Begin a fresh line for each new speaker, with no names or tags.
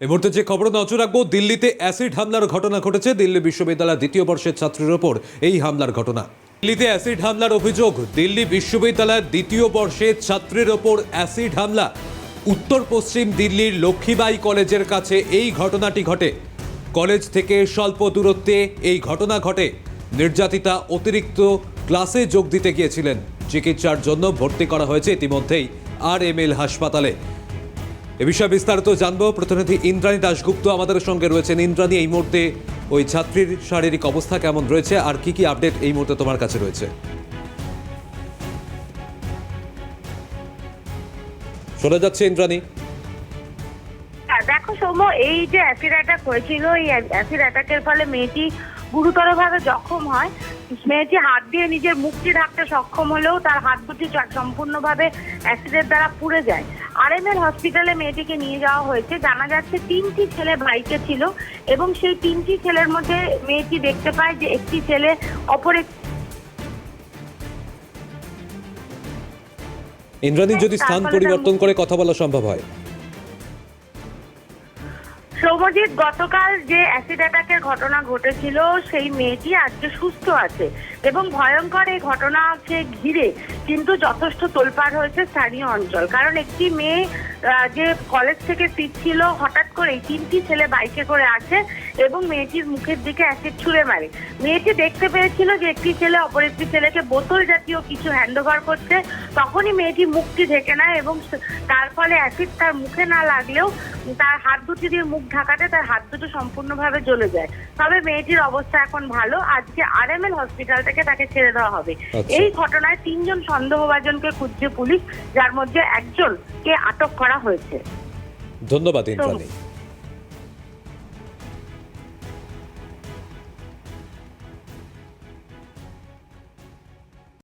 এই মুহূর্তে যে খবর নজর রাখব, দিল্লিতে অ্যাসিড হামলার ঘটনা ঘটেছে। দিল্লি বিশ্ববিদ্যালয়ের দ্বিতীয় বর্ষের ছাত্রের ওপর এই হামলার ঘটনা। দিল্লিতে অ্যাসিড হামলার অভিযোগ। দিল্লি বিশ্ববিদ্যালয়ের দ্বিতীয় বর্ষের ছাত্রের ওপর অ্যাসিড হামলা। উত্তর পশ্চিম দিল্লির লক্ষ্মীবাই কলেজের কাছে এই ঘটনাটি ঘটে। কলেজ থেকে স্বল্প দূরত্বে এই ঘটনা ঘটে। নির্যাতিতা অতিরিক্ত ক্লাসে যোগ দিতে গিয়েছিলেন। চিকিৎসার জন্য ভর্তি করা হয়েছে ইতিমধ্যেই আর এম এল হাসপাতালে। এ বিষয়ে বিস্তারিত জানব। প্রতিনিধি ইন্দ্রাণী দাশগুপ্ত আমাদের সঙ্গে রয়েছেন। ইন্দ্রাণী, এই মুহূর্তে ওই ছাত্রীর শারীরিক অবস্থা কেমন রয়েছে? আর কি কি আপডেট এই মুহূর্তে তোমার কাছে রয়েছে? শোনা যাচ্ছে ইন্দ্রাণী।
দেখো সৌম্য এই যে অ্যাসিড অ্যাটাক হয়েছিল এই অ্যাসিড অ্যাটাকের ফলে মেয়েটি গুরুতরভাবে জখম হয়। মেয়েটি হাত দিয়ে নিজের মুখটি ঢাকতে সক্ষম হলেও তার হাত দুটি সম্পূর্ণভাবে অ্যাসিডের দ্বারা পুড়ে যায়। আরএমএল হসপিটালে মেয়েটিকে নিয়ে যাওয়া হয়েছে। জানা যাচ্ছে তিনটি ছেলে ভাইকে ছিল এবং সেই তিনটি ছেলের মধ্যে মেয়েটি দেখতে পায় যে একটি ছেলে অপর একটি
ইন্দ্রাণী যদি স্থান পরিবর্তন করে কথা বলা সম্ভব হয়।
সৌমজিৎ গতকাল যে অ্যাসিড অ্যাটাকের ঘটনা ঘটেছিল, সেই মেয়েটি আজকে সুস্থ আছে এবং ভয়ঙ্কর এই ঘটনাকে ঘিরে কিন্তু যথেষ্ট তোলপাড় হয়েছে স্থানীয় অঞ্চল। কারণ একটি মেয়ে যে কলেজ থেকে ফিরছিল হঠাৎ করে তিনটি ছেলে বাইকে করে আসে এবং মেয়েটির মুখের দিকে অ্যাসিড ছুঁড়ে মারে। মেয়েটি দেখতে পেয়েছিল যে একটি ছেলে অপর একটি ছেলেকে বোতল জাতীয় কিছু হ্যান্ডওভার করছে। তখনই মেয়েটি মুখটি ঢেকে নেয় এবং তার ফলে অ্যাসিড তার মুখে না লাগলেও তার হাত দুটি দিয়ে মুখ ঢাকাতে তার হাত দুটো সম্পূর্ণভাবে জ্বলে যায়। তবে মেয়েটির অবস্থা এখন ভালো। আজকে আরএমএল হসপিটাল থেকে তাকে ছেড়ে দেওয়া হবে।
আচ্ছা।
এই ঘটনায় তিনজন সন্দেহভাজনকে খুঁজছে পুলিশ যার মধ্যে একজনকে আটক করা হয়েছে।
ধন্যবাদ ইন্দ্রাণী।